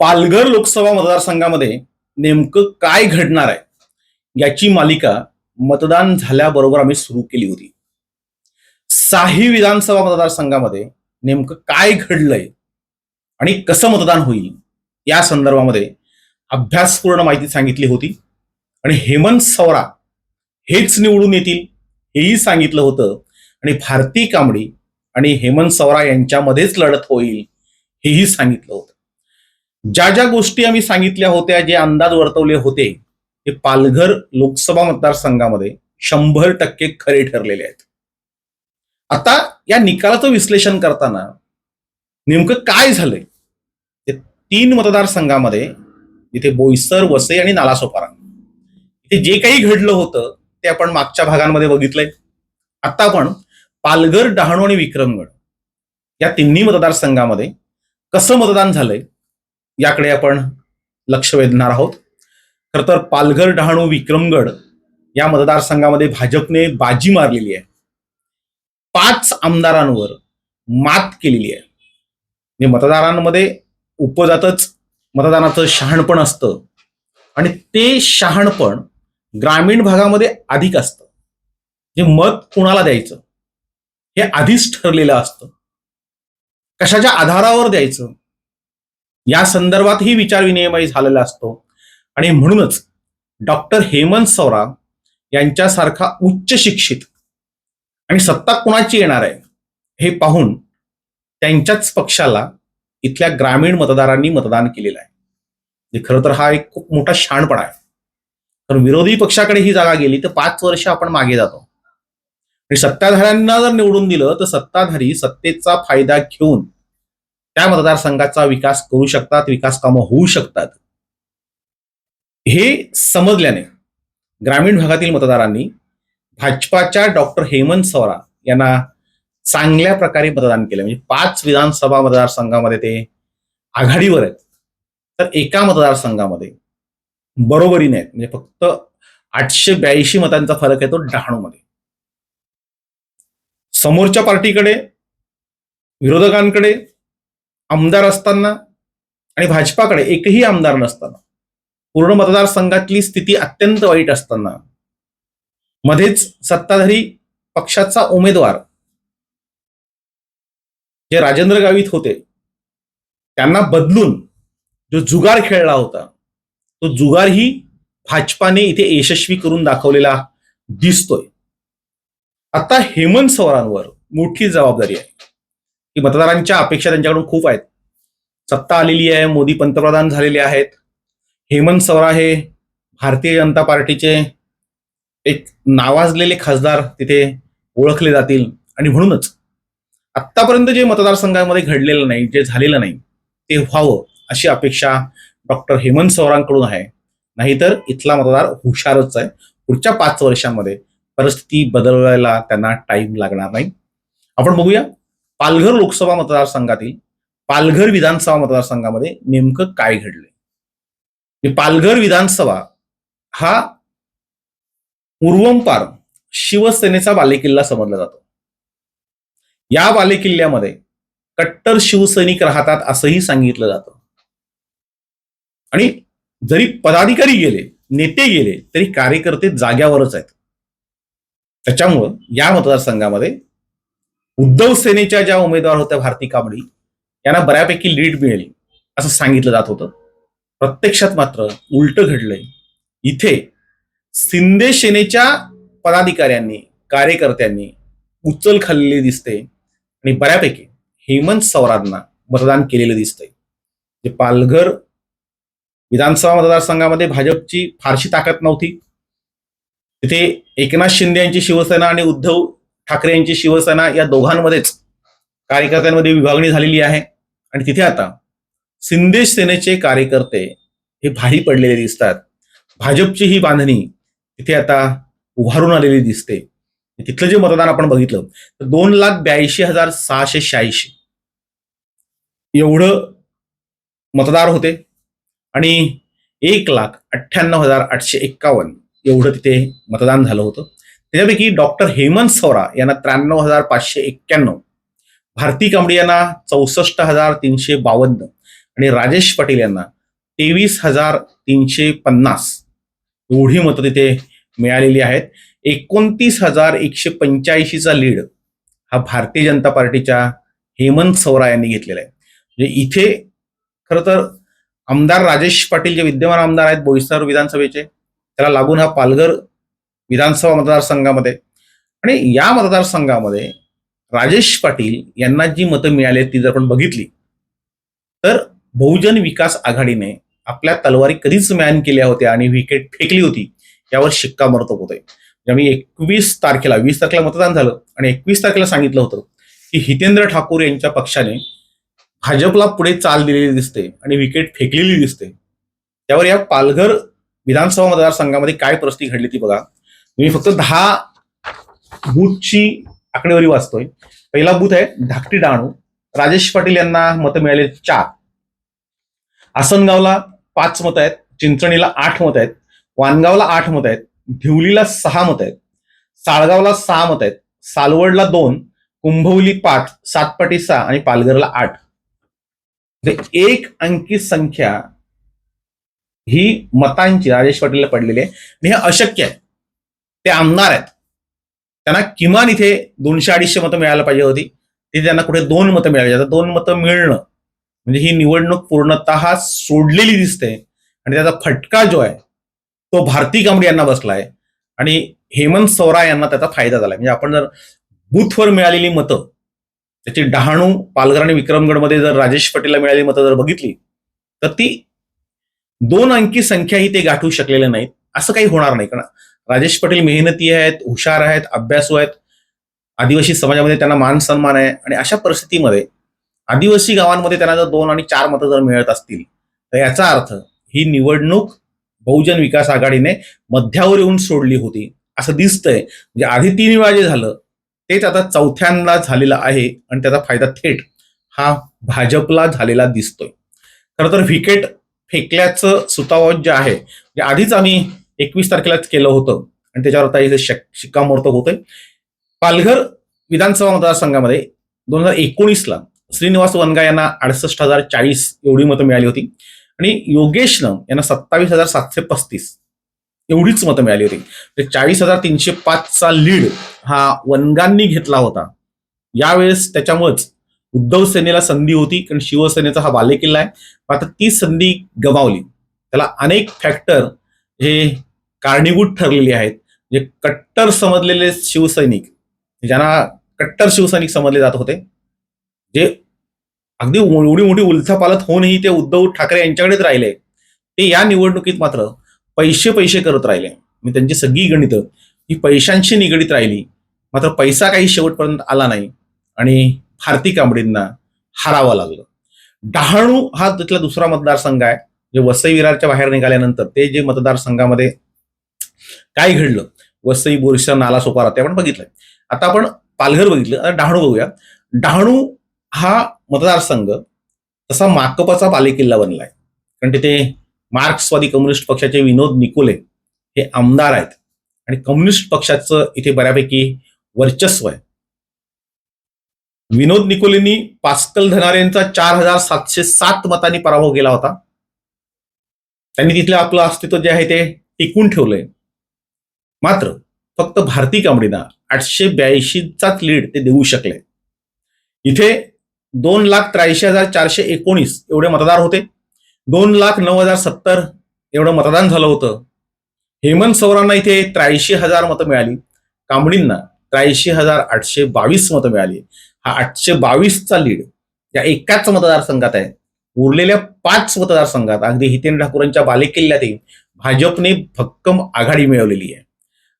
पालघर लोकसभा मतदारसंघामध्ये नेमकं काय घडणार आहे याची मालिका मतदान झाल्याबरोबर आम्ही सुरू केली होती. साही विधानसभा मतदारसंघामध्ये नेमकं काय घडलंय आणि कसं मतदान होईल या संदर्भामध्ये अभ्यासपूर्ण माहिती सांगितली होती आणि हेमंत सवरा हेच निवडून येतील हेही सांगितलं होतं आणि भारती कांबडी आणि हेमंत सवरा यांच्यामध्येच लढत होईल हेही सांगितलं होतं. ज्या ज्या गोष्टी आम्ही सांगितल्या होत्या जे अंदाज वर्तवले होते ते पालघर लोकसभा मतदारसंघामध्ये शंभर टक्के खरे ठरलेले आहेत. आता या निकालाचं विश्लेषण करताना नेमकं काय झालंय? ते तीन मतदारसंघामध्ये इथे बोईसर वसई आणि नालासोपारा इथे जे काही घडलं होतं ते आपण मागच्या भागांमध्ये बघितलंय. आता आपण पालघर डहाणू आणि विक्रमगड या तिन्ही मतदारसंघामध्ये कसं मतदान झालंय? याकडे आपण लक्ष वेधणार आहोत. खर तर पालघर डहाणू विक्रमगड या मतदारसंघामध्ये भाजपने बाजी मारलेली आहे. पाच आमदारांवर मात केलेली आहे. म्हणजे मतदारांमध्ये उपजातच मतदानाचं शहाणपण असतं. आणि ते शहाणपण ग्रामीण भागामध्ये अधिक असतं. जे मत कुणाला द्यायचं? हे आधीच ठरलेलं असतं. कशाच्या आधारावर द्यायचं? या संदर्भातही विचारविनिमय झालेला असतो. आणि म्हणूनच डॉक्टर हेमंत सौरा यांच्यासारखा उच्च शिक्षित आणि सत्ता कुणाची येणार आहे हे पाहून त्यांच्याच पक्षाला इथल्या ग्रामीण मतदारांनी मतदान केलेलं आहे. म्हणजे खरं तर हा एक खूप मोठा शहाणपणा आहे. तर विरोधी पक्षाकडे ही जागा गेली तर पाच वर्ष आपण मागे जातो. आणि सत्ताधाऱ्यांना जर निवडून दिलं तर सत्ताधारी सत्तेचा फायदा घेऊन त्या मतदारसंघाचा विकास करू शकतात विकास कामं होऊ शकतात. हे समजल्याने ग्रामीण भागातील मतदारांनी भाजपाच्या डॉक्टर हेमंत सवरा यांना चांगल्या प्रकारे मतदान केलं. म्हणजे पाच विधानसभा मतदारसंघामध्ये ते आघाडीवर आहेत. तर एका मतदारसंघामध्ये बरोबरीने आहेत. म्हणजे फक्त आठशे ब्याऐंशी मतांचा फरक आहे तो डहाणूमध्ये. समोरच्या पार्टीकडे विरोधकांकडे आमदार असताना आणि भाजपाकडे एकही आमदार नसताना पूर्ण मतदारसंघातली स्थिती अत्यंत वाईट असताना मध्येच सत्ताधारी पक्षाचा उमेदवार जे राजेंद्र गावित होते त्यांना बदलून जो जुगार खेळला होता तो जुगारही भाजपाने इथे यशस्वी करून दाखवलेला दिसतोय. आता हेमंत सवरांवर मोठी जबाबदारी आहे. की मतदारांच्या अपेक्षा त्यांच्याकडून खूप आहेत. सत्ता आलेली आहे मोदी पंतप्रधान झालेले आहेत. हेमंत सवरा हे भारतीय जनता पार्टीचे एक नावाजलेले खासदार तिथे ओळखले जातील. आणि म्हणूनच आत्तापर्यंत जे मतदारसंघामध्ये घडलेलं नाही जे झालेलं नाही ते व्हावं अशी अपेक्षा डॉक्टर हेमंत सवरांकडून आहे. नाहीतर इथला मतदार हुशारच आहे. पुढच्या पाच वर्षांमध्ये परिस्थिती बदलवायला त्यांना टाइम लागणार नाही. आपण बघूया. पालघर लोकसभा मतदारसंघातील पालघर विधानसभा मतदारसंघामध्ये नेमकं काय घडलंय? म्हणजे पालघर विधानसभा हा पूर्वंपार शिवसेनेचा बालेकिल्ला समजला जातो. या बालेकिल्ल्यामध्ये कट्टर शिवसैनिक राहतात असंही सांगितलं जातं. आणि जरी पदाधिकारी गेले नेते गेले तरी कार्यकर्ते जाग्यावरच आहेत. त्याच्यामुळं या मतदारसंघामध्ये उद्धव सेनेच्या ज्या उमेदवार होत्या भारती कांबडी यांना बऱ्यापैकी लीड मिळेल असं सांगितलं जात होतं. प्रत्यक्षात मात्र उलट घडलंय. इथे शिंदे सेनेच्या पदाधिकाऱ्यांनी कार्यकर्त्यांनी उचल खाल्लेली दिसते आणि बऱ्यापैकी हेमंत सवरांना मतदान केलेलं दिसतंय. जे पालघर विधानसभा मतदारसंघामध्ये भाजपची फारशी ताकद नव्हती. तिथे एकनाथ शिंदे यांची शिवसेना आणि उद्धव ठाकरे यांची शिवसेना या दोघांमध्येच कार्यकर्त्यांमध्ये विभागणी झालेली आहे. आणि तिथे आता शिंदे सेनेचे कार्यकर्ते हे भारी पडलेले दिसतात. भाजपची ही बांधणी तिथे आता उभारून आलेली दिसते. तिथलं जे मतदान आपण बघितलं तर दोन लाख ब्याऐंशी हजार सहाशे शहाऐंशी एवढं मतदार होते. आणि एक लाख अठ्ठ्याण्णव हजार आठशे एक्कावन्न एवढं तिथे मतदान झालं होतं. त्याच्यापैकी डॉक्टर हेमंत सौरा यांना त्र्याण्णव हजार पाचशे एक्क्याण्णव भारती कांबडी यांना चौसष्ट हजार तीनशे बावन्न आणि राजेश पाटील यांना तेवीस हजार तीनशे पन्नास एवढी मतं तिथे मिळालेली आहेत. एकोणतीस हजार एकशे पंच्याऐंशीचा लीड हा भारतीय जनता पार्टीच्या हेमंत सौरा यांनी घेतलेला आहे. म्हणजे इथे खरं तर आमदार राजेश पाटील जे विद्यमान आमदार आहेत बोईसर विधानसभेचे त्याला लागून हा पालघर विधानसभा मतदारसंघामध्ये. आणि या मतदारसंघामध्ये राजेश पाटील यांना जी मतं मिळाली ती जर आपण बघितली तर बहुजन विकास आघाडीने आपल्या तलवारी कधीच मॅन केल्या होत्या आणि विकेट फेकली होती यावर शिक्कामोर्तब होते. म्हणजे आम्ही एकवीस तारखेला वीस तारखेला मतदान झालं आणि एकवीस तारखेला सांगितलं होतं की हितेंद्र ठाकूर यांच्या पक्षाने भाजपला पुढे चाल दिलेली दिसते आणि विकेट फेकलेली दिसते. त्यावर या पालघर विधानसभा मतदारसंघामध्ये काय परिस्थिती घडली ती बघा. मी फक्त दहा बूथची आकडेवारी वाचतोय. पहिला बूथ आहे धाकटी डाणू. राजेश पाटील यांना मतं मिळाले चार. आसनगावला पाच मतं आहेत चिंचणीला आठ मतं आहेत वानगावला आठ मतं आहेत ढिवलीला सहा मतं आहेत साळगावला सहा मतं आहेत सालवडला दोन कुंभवली पाच सातपाटी सहा आणि पालघरला आठ. म्हणजे एक अंकी संख्या ही मतांची राजेश पाटीलला पडलेली आहे. हे अशक्य आहे. ते आमदार आहेत. त्यांना किमान इथे दोनशे अडीचशे मतं मिळायला पाहिजे होती. तिथे त्यांना कुठे दोन मतं मिळाली. आता दोन मतं मिळणं म्हणजे ही निवडणूक पूर्णतः सोडलेली दिसते. आणि त्याचा फटका जो आहे तो भारती कांबडी यांना बसलाय. आणि हेमंत सौरा यांना त्याचा फायदा झालाय. म्हणजे आपण जर बूथवर मिळालेली मतं त्याची डहाणू पालघर आणि विक्रमगडमध्ये जर राजेश पटेलला मिळालेली मतं जर बघितली तर ती दोन अंकी संख्याही ते गाठू शकलेले नाहीत. असं काही होणार नाही. कारण राजेश पाटील मेहनती आहेत हुशार आहेत अभ्यासू आहेत. आदिवासी समाजामध्ये त्यांना मान सन्मान आहे आणि अशा परिस्थितीमध्ये आदिवासी गावांमध्ये त्यांना जर दोन आणि चार मतं जर मिळत असतील तर याचा अर्थ ही निवडणूक बहुजन विकास आघाडीने मध्यावर येऊन सोडली होती. असं दिसतंय. म्हणजे आधी तीन वेळा जे झालं तेच आता चौथ्यांदा झालेलं आहे आणि त्याचा फायदा थेट हा भाजपला झालेला दिसतोय. खरं तर विकेट फेकल्याचं सुतावत जे आहे आधीच आम्ही एकवीस तारखेलाच केलं होतं. आणि त्याच्यावर आता इथे शिक्कामोर्तब होतंय. पालघर विधानसभा मतदारसंघामध्ये दोन हजार एकोणीसला श्रीनिवास वनगा यांना अडसष्ट हजार चाळीस एवढी मतं मिळाली होती. आणि योगेशनं यांना सत्तावीस हजार सातशे पस्तीस एवढीच मतं मिळाली होती. तर चाळीस हजार तीनशे पाचचा लीड हा वनगांनी घेतला होता. यावेळेस त्याच्यामुळेच उद्धव सेनेला संधी होती कारण शिवसेनेचा हा बालेकिल्ला आहे. मात्र ती संधी गमावली. त्याला अनेक फॅक्टर हे कारणीभूत ठरलेले आहेत. जे कट्टर समजलेले शिवसैनिक ज्यांना कट्टर शिवसैनिक समजले जात होते जे अगदी एवढी मोठी उलथापालत होऊनही ते उद्धव ठाकरे यांच्याकडेच राहिले. ते या निवडणुकीत मात्र पैसे पैसे करत राहिले. मी त्यांची सगळी गणितं ही पैशांशी निगडीत राहिली. मात्र पैसा काही शेवटपर्यंत आला नाही आणि भारती कांबडींना हारावं लागलं. डहाणू हा तिथला दुसरा मतदारसंघ आहे. जे वसई विरारच्या बाहेर निघाल्यानंतर ते जे मतदारसंघामध्ये काय घडलं? वसई बोरशा नाला सोपारा ते आपण बघितलंय. आता आपण पालघर बघितलं आता डहाणू बघूया. डहाणू हा मतदारसंघ तसा माकपाचा बालेकिल्ला बनलाय. कारण तिथे मार्क्सवादी कम्युनिस्ट पक्षाचे विनोद निकोले हे आमदार आहेत. आणि कम्युनिस्ट पक्षाचं इथे बऱ्यापैकी वर्चस्व आहे. विनोद निकोलेंनी पास्कल धनारेंचा चार हजार सातशे सात मतांनी पराभव केला होता. त्यांनी तिथलं आपलं अस्तित्व जे आहे ते टिकून ठेवलंय. मात्र फक्त भारती कांबडीना आठशे ब्याऐंशीचाच लीड ते देऊ शकले. इथे दोन लाख त्र्याऐंशी हजार चारशे एकोणीस एवढे मतदार होते. दोन लाख नऊ हजार सत्तर एवढं मतदान झालं होतं. हेमंत सौरांना इथे त्र्याऐंशी हजार मतं मिळाली. कांबडींना त्र्याऐंशी हजार आठशे बावीस मतं मिळाली. हा आठशे बावीसचा लीड या एकाच मतदारसंघात आहे. उरलेल्या पाच मतदारसंघात अगदी हितेन ठाकूरांच्या बालेकिल्ल्यातही भाजपने भक्कम आघाडी मिळवलेली आहे.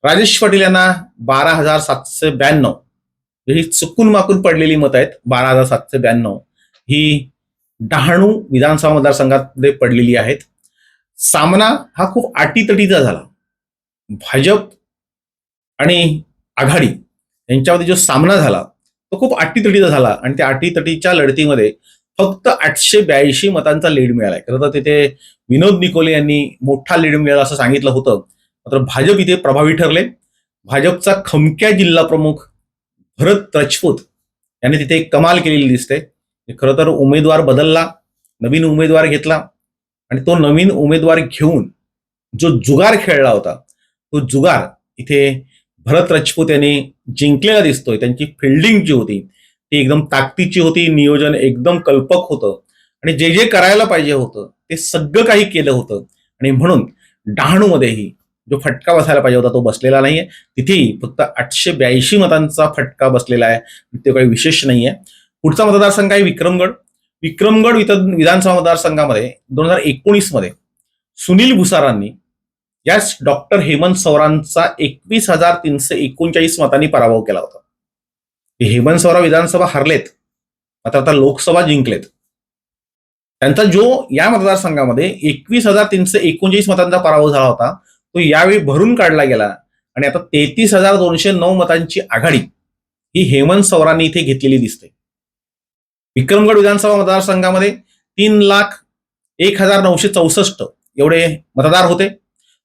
राजेश पाटील यांना बारा हजार सातशे ब्याण्णव. ही चुकून माकून पडलेली मत आहेत बारा हजार सातशे ब्याण्णव. ही डहाणू विधानसभा मतदारसंघामध्ये पडलेली आहेत. सामना हा खूप अटीतटीचा झाला. भाजप आणि आघाडी यांच्यामध्ये जो सामना झाला तो खूप अटीतटीचा झाला आणि त्या अटीतटीच्या लढतीमध्ये फक्त आठशे ब्याऐंशी मतांचा लीड मिळालाय. खरं तर तिथे विनोद निकोले यांनी मोठा लीड मिळाला असं सांगितलं होतं. मात्र भाजप इथे प्रभावी ठरले. भाजपचा खमक्या जिल्हा प्रमुख भरत राजपूत यांनी तिथे एक कमाल केलेली दिसते. खरं तर उमेदवार बदलला नवीन उमेदवार घेतला आणि तो नवीन उमेदवार घेऊन जो जुगार खेळला होता तो जुगार इथे भरत राजपूत यांनी जिंकलेला दिसतोय. त्यांची फिल्डिंग जी होती ती एकदम ताकदीची होती नियोजन एकदम कल्पक होतं आणि जे जे करायला पाहिजे होतं ते सगळं काही केलं होतं. आणि म्हणून डहाणूमध्येही जो फटका बसायला पाहिजे होता तो बसलेला नाहीये. तिथेही फक्त आठशे ब्याऐंशी मतांचा फटका बसलेला आहे. ते काही विशेष नाहीये. पुढचा मतदारसंघ आहे विक्रमगड. विक्रमगड विधानसभा मतदारसंघामध्ये दोन हजार एकोणीसमध्ये सुनील भुसारांनी याच डॉक्टर हेमंत सवरांचा एकवीस हजार तीनशे एकोणचाळीस मतांनी पराभव केला होता. हे हेमंत सवरा विधानसभा हरलेत. मात्र आता लोकसभा जिंकलेत. त्यांचा जो या मतदारसंघामध्ये एकवीस हजार तीनशे एकोणचाळीस मतांचा पराभव झाला होता तो यावेळी भरून काढला गेला. आणि आता तेहतीस हजार दोनशे नऊ मतांची आघाडी ही हेमंत सौरांनी इथे घेतलेली दिसते. विक्रमगड विधानसभा मतदारसंघामध्ये तीन लाख एक हजार नऊशे चौसष्ट एवढे मतदार होते.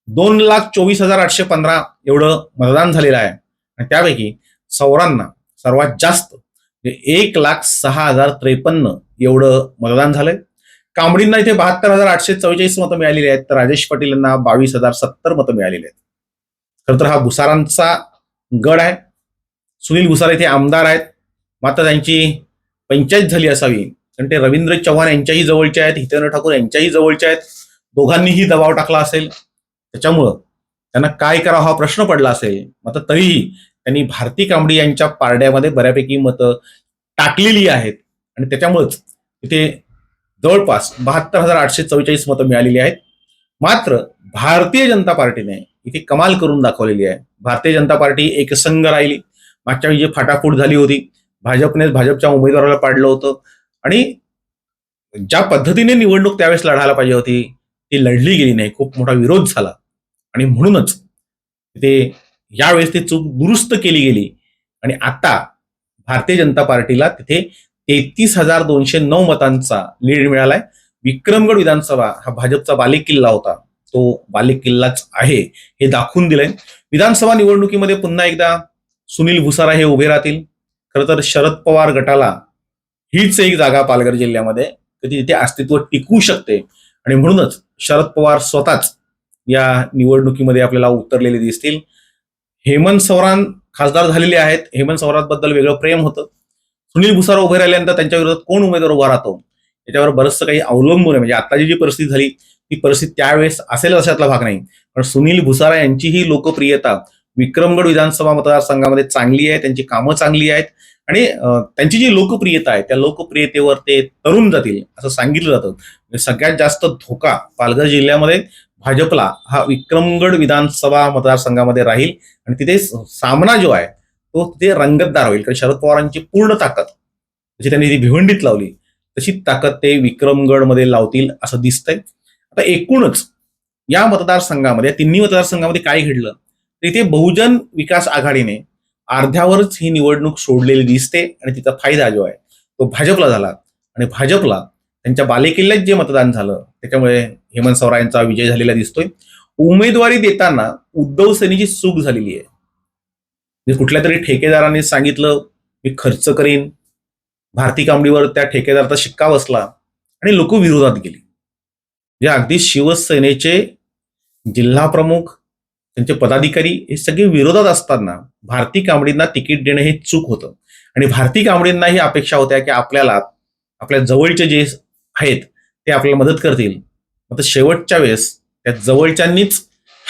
दोन लाख चोवीस हजार आठशे पंधरा एवढं मतदान झालेलं आहे. आणि त्यापैकी सौरांना सर्वात जास्त म्हणजे एक लाख सहा हजार त्रेपन्न एवढं मतदान झालंय. कांबडींना इथे बहात्तर हजार आठशे चव्वेचाळीस मतं मिळालेली आहेत. तर राजेश पाटील यांना बावीस हजार सत्तर मतं मिळालेली आहेत. खरं तर हा भुसारांचा गड आहे. सुनील भुसार इथे आमदार आहेत. मात्र त्यांची पंचायत झाली असावी. कारण ते रवींद्र चव्हाण यांच्याही जवळचे आहेत. हितेंद्र ठाकूर यांच्याही जवळचे आहेत. दोघांनीही दबाव टाकला असेल. त्याच्यामुळं त्यांना काय करावं हा प्रश्न पडला असेल. मात्र तरीही त्यांनी भारती कांबडी यांच्या पारड्यामध्ये बऱ्यापैकी मतं टाकलेली आहेत. आणि त्याच्यामुळेच इथे जवळपास बहात्तर हजार आठशे चव्वेचाळीस मतं मिळालेली आहेत. मात्र भारतीय जनता पार्टीने इथे कमाल करून दाखवलेली आहे. भारतीय जनता पार्टी एकसंघ राहिली. मागच्या वेळी जी फाटाफूट झाली होती भाजपनेच भाजपच्या उमेदवाराला पाडलं होतं. आणि ज्या पद्धतीने निवडणूक त्यावेळेस लढायला पाहिजे होती ती लढली गेली नाही. खूप मोठा विरोध झाला. आणि म्हणूनच ते यावेळेस ती चूक दुरुस्त केली गेली. आणि आता भारतीय जनता पार्टीला तिथे तेहतीस हजार दोनशे नऊ मतांचा लीड मिळालाय. विक्रमगड विधानसभा हा भाजपचा बालेक किल्ला होता. तो बालिक किल्लाच आहे हे दाखवून दिलंय. विधानसभा निवडणुकीमध्ये पुन्हा एकदा सुनील भुसारा हे उभे राहतील. खरं तर शरद पवार गटाला हीच एक जागा पालघर जिल्ह्यामध्ये कधी तिथे अस्तित्व टिकू शकते. आणि म्हणूनच शरद पवार स्वतःच या निवडणुकीमध्ये आपल्याला उतरलेले दिसतील. हेमंत सवरान खासदार झालेले आहेत. हेमंत सवरांबद्दल वेगळं प्रेम होतं. सुनील भुसारा उभे राहिल्यानंतर त्यांच्या विरोधात कोण उमेदवार उभा राहतो? याच्यावर बरंचसं काही अवलंबून आहे. म्हणजे आताची जी परिस्थिती झाली ती परिस्थिती त्यावेळेस असेल अशातला भाग नाही. पण सुनील भुसारा यांचीही लोकप्रियता विक्रमगड विधानसभा मतदारसंघामध्ये चांगली आहे त्यांची कामं चांगली आहेत. आणि त्यांची जी लोकप्रियता आहे त्या लोकप्रियतेवर ते तरुण जातील असं सांगितलं जातं. म्हणजे सगळ्यात जास्त धोका पालघर जिल्ह्यामध्ये भाजपला हा विक्रमगड विधानसभा मतदारसंघामध्ये राहील. आणि तिथे सामना जो आहे तो तिथे रंगतदार होईल. कारण शरद पवारांची पूर्ण ताकद. जशी त्यांनी ती भिवंडीत लावली तशी ताकद ते विक्रमगडमध्ये लावतील असं दिसतंय. आता एकूणच या मतदारसंघामध्ये तिन्ही मतदारसंघामध्ये काय घडलं? तर इथे बहुजन विकास आघाडीने अर्ध्यावरच ही निवडणूक सोडलेली दिसते आणि तिचा फायदा जो आहे तो भाजपला झाला. आणि भाजपला त्यांच्या बालेकिल्ल्यात जे मतदान झालं त्याच्यामुळे हेमंत सवरायांचा विजय झालेला दिसतोय. उमेदवारी देताना उद्धव सेनेची चूक झालेली आहे. कुठल्या तरी ठेकेदाराने सांगितलं मी खर्च करीन. भारती कांबडीवर त्या ठेकेदाराचा शिक्का बसला आणि लोक विरोधात गेली. जे अगदी शिवसेनेचे जिल्हा प्रमुख त्यांचे पदाधिकारी हे सगळे विरोधात असताना भारती कांबडींना तिकीट देणं हे चूक होतं. आणि भारती कांबडींना ही अपेक्षा होत्या की आपल्याला आपल्या जवळचे जे आहेत ते आपल्याला मदत करतील. मग शेवटच्या वेळेस त्या जवळच्यांनीच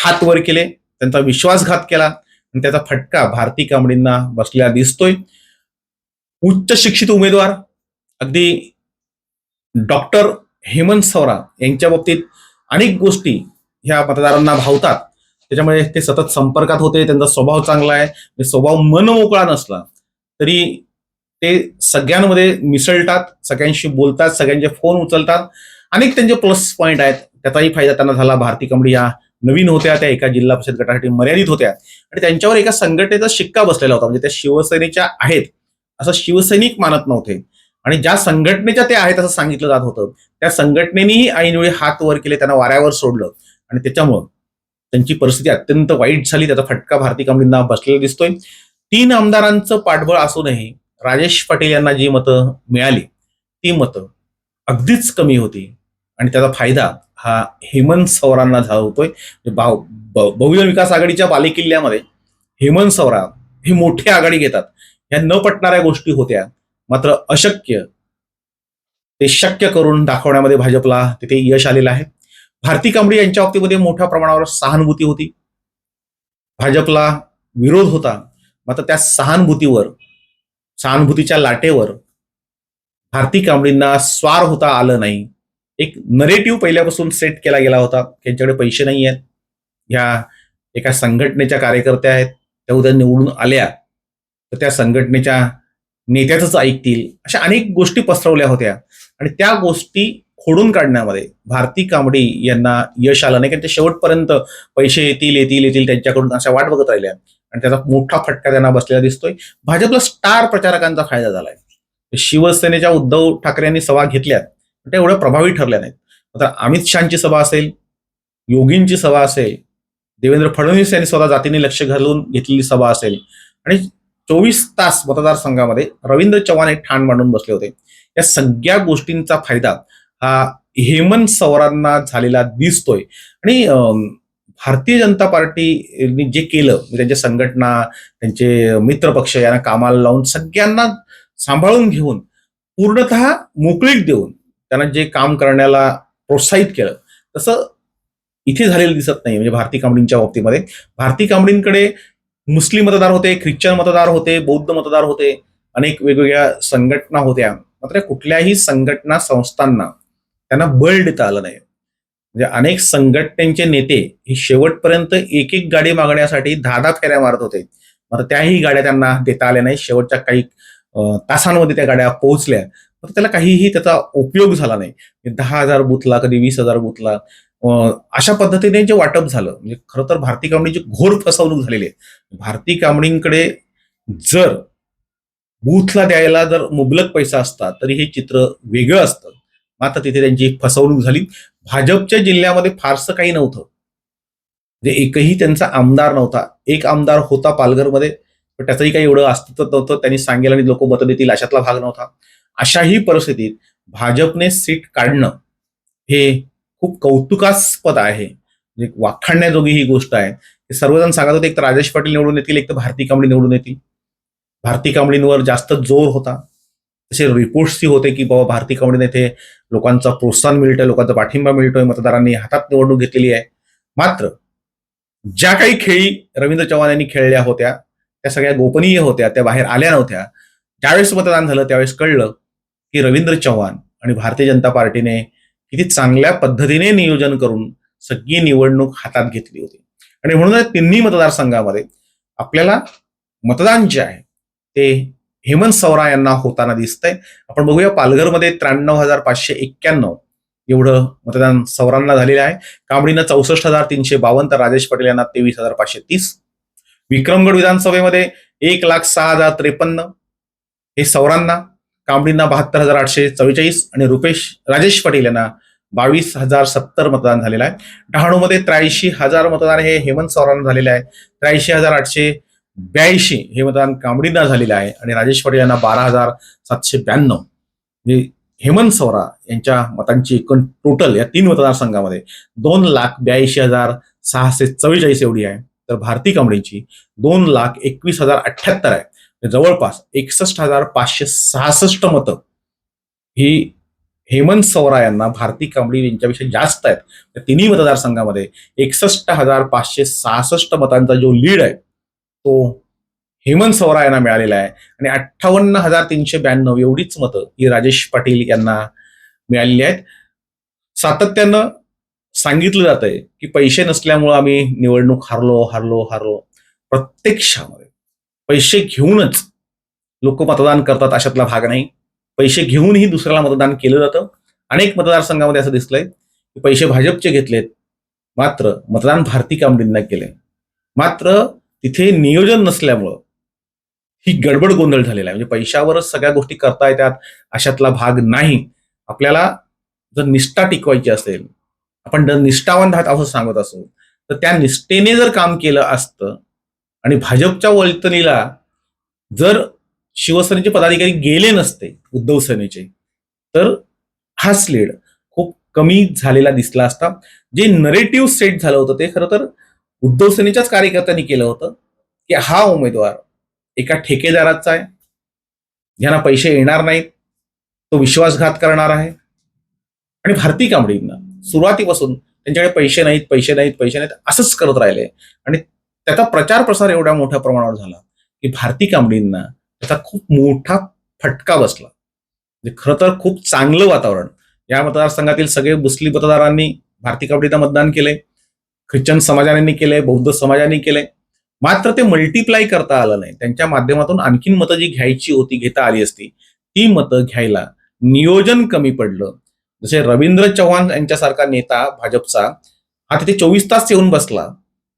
हात वर केले त्यांचा विश्वासघात केला. आणि त्याचा फटका भारती कांबडींना बसलेला दिसतोय. उच्च शिक्षित उमेदवार अगदी डॉक्टर हेमंत सवरा यांच्या बाबतीत अनेक गोष्टी ह्या मतदारांना भावतात. त्याच्यामुळे ते सतत संपर्कात होते त्यांचा स्वभाव चांगला आहे. म्हणजे स्वभाव मनमोकळा नसला तरी ते सगळ्यांमध्ये मिसळतात सगळ्यांशी बोलतात सगळ्यांचे फोन उचलतात. अनेक त्यांचे प्लस पॉईंट आहेत. त्याचाही फायदा त्यांना झाला. भारती कंबडी या नवीन होत्या त्या एका जिल्हा परिषद गटासाठी मर्यादित होत्या. आणि त्यांच्यावर एका संघटनेचा शिक्का बसलेला होता. म्हणजे त्या शिवसेनेच्या आहेत. असं शिवसैनिक मानत नव्हते. आणि ज्या संघटनेच्या ते आहेत असं सांगितलं जात होतं. त्या संघटनेनेही ऐनवेळी हात वर केले त्यांना वाऱ्यावर सोडलं. आणि त्याच्यामुळं त्यांची परिस्थिती अत्यंत वाईट झाली. त्याचा फटका भारती कंपनींना बसलेला दिसतोय. तीन आमदारांचं पाठबळ असूनही राजेश पाटील यांना जी मतं मिळाली ती मतं अगदीच कमी होती. आणि त्याचा फायदा हा हेमंत सवरांना झाला होतोय म्हणजे भाव बहुजन विकास आघाडीच्या बालेकिल्ल्यामध्ये हेमंत सवरा ही मोठी आघाडी घेतात. ह्या न पटणाऱ्या गोष्टी होत्या. मात्र अशक्य ते शक्य करून दाखवण्यामध्ये भाजपला तिथे यश आलेलं आहे. भारती कांबडी यांच्या बाबतीमध्ये मोठ्या प्रमाणावर सहानुभूती होती. भाजपला विरोध होता. मात्र त्या सहानुभूतीवर सहानुभूतीच्या लाटेवर भारती कांबडींना स्वार होता आलं नाही. एक नरेटिव्ह पहिल्यापासून सेट केला गेला होता त्यांच्याकडे पैसे नाही आहेत ह्या एका संघटनेच्या कार्यकर्त्या आहेत त्या उद्या निवडून आल्या तर त्या संघटनेच्या नेत्याचंच ऐकतील. अशा अनेक गोष्टी पसरवल्या होत्या. आणि त्या गोष्टी खोडून काढण्यामध्ये भारती कांबडी यांना यश आलं नाही कारण ते शेवटपर्यंत पैसे येतील येतील येतील त्यांच्याकडून अशा वाट बघत राहिल्या. आणि त्याचा मोठा फटका त्यांना बसलेला दिसतोय. भाजपला स्टार प्रचारकांचा फायदा झालाय. शिवसेनेच्या उद्धव ठाकरे यांनी सभा घेतल्या त्या एवढ्या प्रभावी ठरल्या नाहीत. मात्र अमित शहाची सभा असेल योगींची सभा असेल देवेंद्र फडणवीस यांनी स्वतः जातीने लक्ष घालून घेतलेली सभा असेल. आणि चोवीस तास मतदारसंघामध्ये रवींद्र चव्हाण हे ठाण मांडून बसले होते. या सगळ्या गोष्टींचा फायदा हा हेमंत सवरांना झालेला दिसतोय. आणि भारतीय जनता पार्टीने जे केलं त्यांच्या संघटना त्यांचे मित्रपक्ष यांना कामाला लावून सगळ्यांना सांभाळून घेऊन पूर्णतः मोकळीक देऊन त्यांना जे काम करण्याला प्रोत्साहित केलं. तसं इथे झालेलं दिसत नाही म्हणजे भारती कांबळींच्या बाबतीमध्ये. भारती कांबळींकडे मुस्लिम मतदार होते ख्रिश्चन मतदार होते बौद्ध मतदार होते अनेक वेगवेगळ्या संघटना होत्या. मात्र कुठल्याही संघटना संस्थांना त्यांना बळ देता आलं नाही. म्हणजे अनेक संघटनेचे नेते हे शेवटपर्यंत एक एक गाडी मागण्यासाठी दहा दहा फेऱ्या मारत होते. मात्र त्याही गाड्या त्यांना देता आल्या नाही शेवटच्या काही तासांमध्ये त्या गाड्या पोहोचल्या. तर त्याला काहीही त्याचा उपयोग झाला नाही. म्हणजे दहा हजार बुथला कधी वीस हजार बुथला अशा पद्धतीने जे वाटप झालं म्हणजे खरं तर भारती कांबळीची घोर फसवणूक झालेली आहे. भारती कांबळींकडे जर बूथला द्यायला जर मुबलक पैसा असता तरी हे चित्र वेगळं असतं. मात्र तिथे त्यांची फसवणूक झाली. भाजपच्या जिल्ह्यामध्ये फारसं काही नव्हतं. म्हणजे एकही त्यांचा आमदार नव्हता. एक आमदार होता पालघरमध्ये पण त्याचंही काही एवढं अस्तित्व नव्हतं. त्यांनी सांगेल आणि लोक मत देतील अशातला भाग नव्हता. अशाही परिस्थितीत भाजपने सीट काढणं हे खूप कौतुकास्पद आहे. म्हणजे वाखाणण्याजोगी ही गोष्ट आहे. ते सर्वजण सांगत होते एक तर राजेश पाटील निवडून येतील एक तर भारती कांबडी निवडून येतील. भारती कांबळींवर जास्त जोर होता. तसे रिपोर्ट्सही होते की बाबा भारती कांबळीने येथे लोकांचा प्रोत्साहन मिळतोय लोकांचा पाठिंबा मिळतोय मतदारांनी हातात निवडणूक घेतलेली आहे. मात्र ज्या काही खेळी रवींद्र चव्हाण यांनी खेळल्या होत्या त्या सगळ्या गोपनीय होत्या त्या बाहेर आल्या नव्हत्या. ज्यावेळेस मतदान झालं त्यावेळेस कळलं की रवींद्र चव्हाण आणि भारतीय जनता पार्टीने किती चांगल्या पद्धतीने नियोजन करून सगळी निवडणूक हातात घेतली होती. आणि म्हणून या तिन्ही मतदारसंघामध्ये आपल्याला मतदान जे आहे ते हेमंत सवरा यांना होताना दिसतंय. आपण बघूया पालघरमध्ये त्र्याण्णव हजार पाचशे एक्क्याण्णव एवढं मतदान सवरांना झालेलं आहे. कांबडीनं चौसष्ट हजार तीनशे बावन्न तर राजेश पटेल यांना तेवीस हजार पाचशे तीस. विक्रमगड विधानसभेमध्ये एक लाख सहा हजार त्रेपन्न हे सौरांना कांबडींना बहात्तर हजार आठशे चव्वेचाळीस आणि रुपेश राजेश पटेल यांना बावीस हजार सत्तर मतदान झालेलं आहे. डहाणूमध्ये त्र्याऐंशी हजार मतदान हे हेमंत सौरांना झालेलं आहे. त्र्याऐंशी हजार आठशे ब्याऐंशी हे मतदान कांबडींना झालेलं आहे आणि राजेश पटेल यांना बारा हजार सातशे ब्याण्णव. हे हेमंत सौरा यांच्या मतांची एकूण टोटल या तीन मतदारसंघामध्ये दोन लाख ब्याऐंशी हजार सहाशे चव्वेचाळीस एवढी आहे. तर भारती कांबडींची दोन लाख एकवीस हजार अठ्ठ्याहत्तर आहे. जवळपास एकसष्ट हजार पाचशे सहासष्ट मतं ही हेमंत सौरा यांना भारती कांबडी यांच्यापेक्षा जास्त आहेत. त्या तिन्ही मतदारसंघामध्ये एकसष्ट हजार पाचशे सहासष्ट मतांचा जो लीड आहे तो हेमंत सौरा यांना मिळालेला आहे. आणि अठ्ठावन्न हजार तीनशे ब्याण्णव एवढीच मतं ही राजेश पाटील यांना मिळालेली आहेत. सातत्यानं सांगितलं जात आहे की पैसे नसल्यामुळं आम्ही निवडणूक हारलो हारलो हारलो. प्रत्यक्षामध्ये पैसे घेऊनच लोक मतदान करतात अशातला भाग नाही. पैसे घेऊनही दुसऱ्याला मतदान केलं जातं. अनेक मतदारसंघामध्ये असं दिसलंय की पैसे भाजपचे घेतलेत मात्र मतदान भारती कामडींना केले मात्र तिथे नियोजन नसल्यामुळं ही गडबड गोंधळ झालेला आहे. म्हणजे पैशावरच सगळ्या गोष्टी करता येतात अशातला भाग नाही. आपल्याला जर निष्ठा टिकवायची असेल आपण जर निष्ठावान राहत असं सांगत असू तर त्या निष्ठेने जर काम केलं असतं आणि भाजपच्या वळतणीला जर शिवसेनेचे पदाधिकारी गेले नसते उद्धव सेनेचे तर हा स्लेड खूप कमी झालेला दिसला असता. जे नरेटिव्ह सेट झालं होतं ते खरं तर उद्धव सेनेच्याच कार्यकर्त्यांनी केलं होतं की हा उमेदवार एका ठेकेदाराचा आहे. ज्यांना पैसे येणार नाहीत तो विश्वासघात करणार आहे. आणि भारती कांबळींना सुरुवातीपासून त्यांच्याकडे पैसे नाहीत पैसे नाहीत पैसे नाहीत असंच करत राहिले. आणि त्याचा प्रचार प्रसार एवढ्या मोठ्या प्रमाणावर झाला की भारती कांबळींना त्याचा खूप मोठा फटका बसला. म्हणजे खरं तर खूप चांगलं वातावरण. या मतदारसंघातील सगळे मुस्लिम मतदारांनी भारती कांबळींना मतदान केले ख्रिश्चन समाजाने केले बौद्ध समाजाने केले. मात्र ते मल्टिप्लाय करता आलं नाही. त्यांच्या माध्यमातून आणखीन मतं जी घ्यायची होती घेता आली असती ती मतं घ्यायला नियोजन कमी पडलं. जसे रवींद्र चव्हाण यांच्यासारखा नेता भाजपचा हा तिथे चोवीस तास येऊन बसला.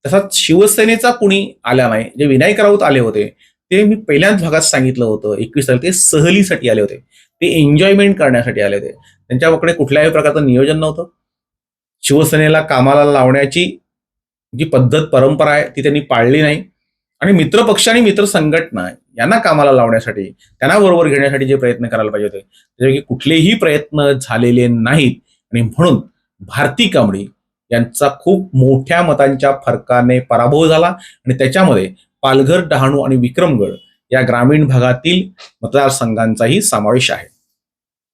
तसाच शिवसेनेचा कुणी आला नाही जे विनायक राऊत आले होते ते मी पहिल्याच भागात सांगितलं होतं एकवीस तारीख ते सहलीसाठी आले होते. ते एन्जॉयमेंट करण्यासाठी आले होते. त्यांच्याकडे कुठल्याही प्रकारचं नियोजन नव्हतं. शिवसेनेला कामाला लावण्याची जी पद्धत परंपरा आहे ती त्यांनी पाळली नाही. आणि मित्रपक्ष आणि मित्र संघटना यांना कामाला लावण्यासाठी त्यांना बरोबर घेण्यासाठी जे प्रयत्न करायला पाहिजे होते. त्यापैकी कुठलेही प्रयत्न झालेले नाहीत. आणि म्हणून भारती कांबळी यांचा खूप मोठ्या मतांच्या फरकाने पराभव झाला आणि त्याच्यामध्ये पालघर डहाणू आणि विक्रमगड या ग्रामीण भागातील मतदारसंघांचाही समावेश आहे.